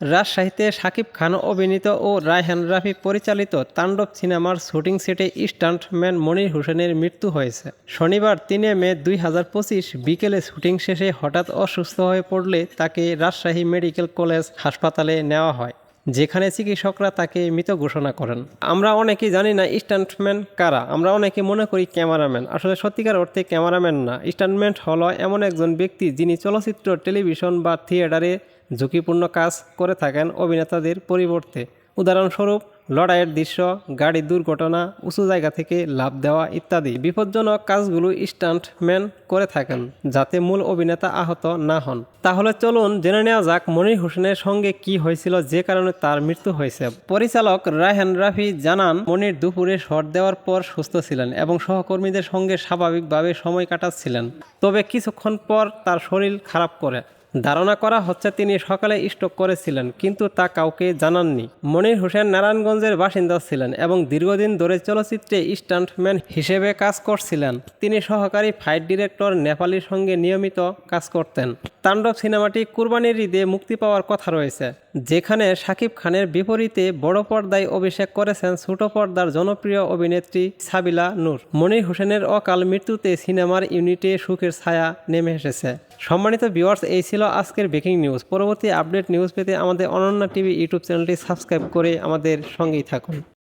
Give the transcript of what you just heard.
রাজশাহীতে শাকিব খান অভিনীত ও রায়হান রাফি পরিচালিত তাণ্ডব সিনেমার শুটিং সেটে স্টান্টম্যান মনির হোসেনের মৃত্যু হয়েছে। শনিবার তিনে মে দুই হাজার পঁচিশ বিকেলে শুটিং শেষে হঠাৎ অসুস্থ হয়ে পড়লে তাকে রাজশাহী মেডিকেল কলেজ হাসপাতালে নেওয়া হয়, যেখানে চিকিৎসকরা তাকে মৃত ঘোষণা করেন। আমরা অনেকেই জানি না স্টান্টম্যান কারা। আমরা অনেকে মনে করি ক্যামেরাম্যান। আসলে সত্যিকার অর্থে ক্যামেরাম্যান না। স্টান্টম্যান হলো এমন একজন ব্যক্তি যিনি চলচ্চিত্র, টেলিভিশন বা থিয়েটারে ঝুঁকিপূর্ণ কাজ করে থাকেন অভিনেতাদের পরিবর্তে। উদাহরণস্বরূপ, লড়াইয়ের দৃশ্য গাড়ির দুর্ঘটনা, উঁচু জায়গা থেকে লাভ দেওয়া ইত্যাদি বিপজ্জনক কাজগুলো স্টান্টম্যান করে থাকেন যাতে মূল অভিনেতা আহত না হন। তাহলে চলুন জেনে নেওয়া যাক মনির হোসেনের সঙ্গে কি হয়েছিল, যে কারণে তার মৃত্যু হয়েছে। পরিচালক রায়হান রাফি জানান, মনির দুপুরে শট দেওয়ার পর সুস্থ ছিলেন এবং সহকর্মীদের সঙ্গে স্বাভাবিকভাবে সময় কাটাচ্ছিলেন। তবে কিছুক্ষণ পর তার শরীর খারাপ করে। ধারণা করা হচ্ছে তিনি সকালে স্ট্রোক করেছিলেন, কিন্তু তা কাউকে জানাননি। মনির হোসেন নারায়ণগঞ্জের বাসিন্দা ছিলেন এবং দীর্ঘদিন ধরে চলচ্চিত্রে স্টান্টম্যান হিসেবে কাজ করছিলেন। তিনি সহকারী ফাইট ডিরেক্টর নেপালির সঙ্গে নিয়মিত কাজ করতেন। তাণ্ডব সিনেমাটি কুরবানির ঈদে মুক্তি পাওয়ার কথা রয়েছে, যেখানে শাকিব খানের বিপরীতে বড় পর্দায় অভিষেক করেছেন ছোট পর্দার জনপ্রিয় অভিনেত্রী সাবিলা নূর। মনির হোসেনের অকাল মৃত্যুতে সিনেমার ইউনিটে সুখের ছায়া নেমে এসেছে। সম্মানিত ভিউয়ার্স এই ছিল আজকের ব্রেকিং নিউজ পরবর্তী আপডেট নিউজ পেতে আমাদের অনন্যা টিভি ইউটিউব চ্যানেলটি সাবস্ক্রাইব করে আমাদের সঙ্গেই থাকুন।